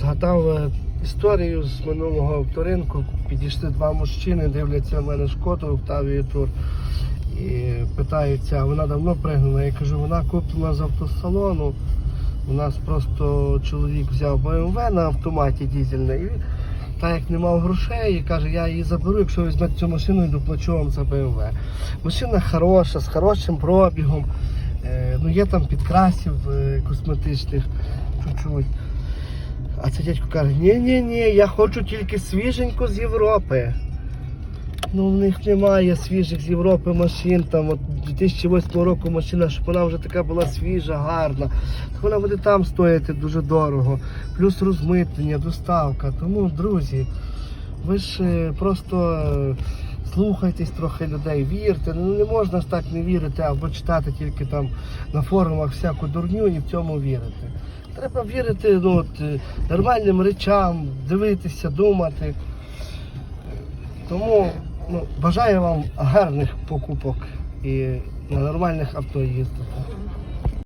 згадав е, історію з минулого авторинку. Підійшли два мужчини, дивляться в мене шкоду Октавію Тур. І питаються, а вона давно пригнана. Я кажу, вона куплена з автосалону. У нас просто чоловік взяв BMW на автоматі дізельний. І так як не мав грошей, і каже, я її заберу, якщо ви візьмете цю машину і доплачу вам за BMW. Машина хороша, з хорошим пробігом. Е, ну є там підкрасів е, косметичних чуть-чуть. А цей дядько каже, ні-ні-ні, я хочу тільки свіженьку з Європи. Ну, в них немає свіжих з Європи машин. Там от 2008 року машина, щоб вона вже така була свіжа, гарна. Так вона буде там стояти дуже дорого. Плюс розмитнення, доставка. Тому, друзі, ви ж е, просто е, слухайтесь трохи людей, вірте. Ну не можна ж так не вірити або читати тільки там на форумах всяку дурню і в цьому вірити. Треба вірити ну, от, е, нормальним речам, дивитися, думати. Тому ну, бажаю вам гарних покупок і на нормальних авто їздити.